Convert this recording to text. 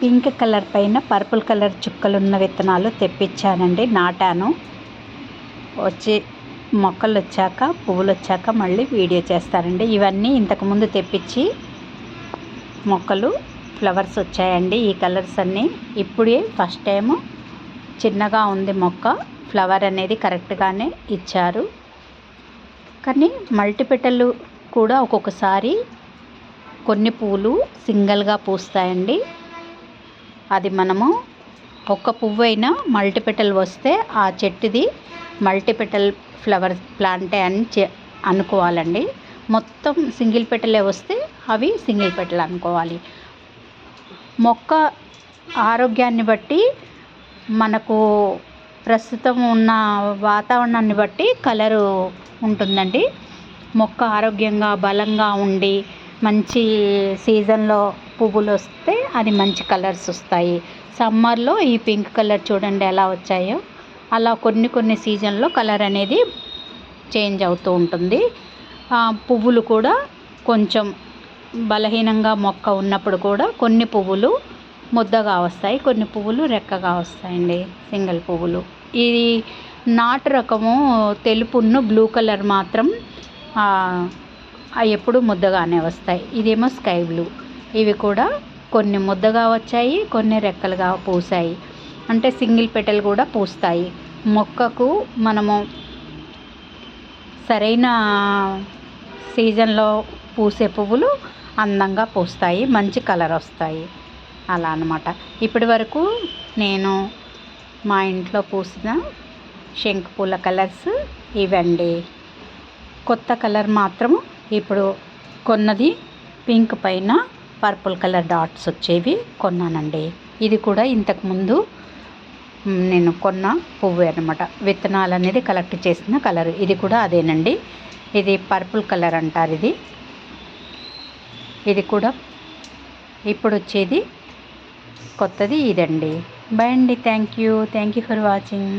Pink colour పైన purple colour చుక్కలు ఉన్న విత్తనాలు తెప్పించానండి. నాటాను. వచ్చి మొక్కలు వచ్చాక పువ్వులు వచ్చాక మళ్ళీ వీడియో చేస్తారండి. ఇవన్నీ ఇంతకుముందు తెప్పించి మొక్కలు ఫ్లవర్స్ వచ్చాయండి. ఈ కలర్స్ అన్నీ ఇప్పుడే ఫస్ట్ టైము చిన్నగా ఉంది మొక్క. ఫ్లవర్ అనేది కరెక్ట్గానే ఇచ్చారు. కానీ మల్టీపెటల్ కూడా ఒక్కొక్కసారి కొన్ని పూలు సింగిల్గా పూస్తాయండి. అది మనము ఒక్క పువ్వు అయినా మల్టీపెటల్ వస్తే ఆ చెట్టుది మల్టీపెటల్ ఫ్లవర్ ప్లాంటే అని చె అనుకోవాలండి. మొత్తం సింగిల్ పెటలే వస్తే అవి సింగిల్ పెటల్ అనుకోవాలి. మొక్క ఆరోగ్యాన్ని బట్టి మనకు ప్రస్తుతం ఉన్న వాతావరణాన్ని బట్టి కలరు ఉంటుందండి. మొక్క ఆరోగ్యంగా బలంగా ఉండి మంచి సీజన్లో పువ్వులు వస్తే అది మంచి కలర్స్ వస్తాయి. సమ్మర్లో ఈ పింక్ కలర్ చూడండి ఎలా వచ్చాయో. అలా కొన్ని కొన్ని సీజన్లో కలర్ అనేది చేంజ్ అవుతూ ఉంటుంది. పువ్వులు కూడా కొంచెం బలహీనంగా మొక్క ఉన్నప్పుడు కూడా కొన్ని పువ్వులు ముద్దగా వస్తాయి కొన్ని పువ్వులు రెక్కగా వస్తాయండి సింగిల్ పువ్వులు. ఇది నాటు రకము తెలుపును బ్లూ కలర్ మాత్రం ఎప్పుడు ముద్దగానే వస్తాయి. ఇదేమో స్కై బ్లూ. ఇవి కూడా కొన్ని ముద్దగా వచ్చాయి కొన్ని రెక్కలుగా పూసాయి అంటే సింగిల్ పెటల్ కూడా పూస్తాయి. మొక్కకు మనము సరైన సీజన్లో పూసే పువ్వులు అందంగా పూస్తాయి మంచి కలర్ వస్తాయి. అలా అనమాట ఇప్పటి వరకు నేను మా ఇంట్లో పూసిన శంకు పూల కలర్స్ ఇవండి. కొత్త కలర్ మాత్రం ఇప్పుడు కొన్నది పింక్ పైన పర్పుల్ కలర్ డాట్స్ వచ్చేవి కొన్నానండి. ఇది కూడా ఇంతకుముందు నేను కొన్న పువ్వు అనమాట విత్తనాలు అనేది కలెక్ట్ చేసిన కలర్. ఇది కూడా అదేనండి. ఇది పర్పుల్ కలర్ అంటారు ఇది. ఇది కూడా ఇప్పుడు వచ్చేది కొత్తది ఇదండి. బాయ్ అండి. Thank you thank you for watching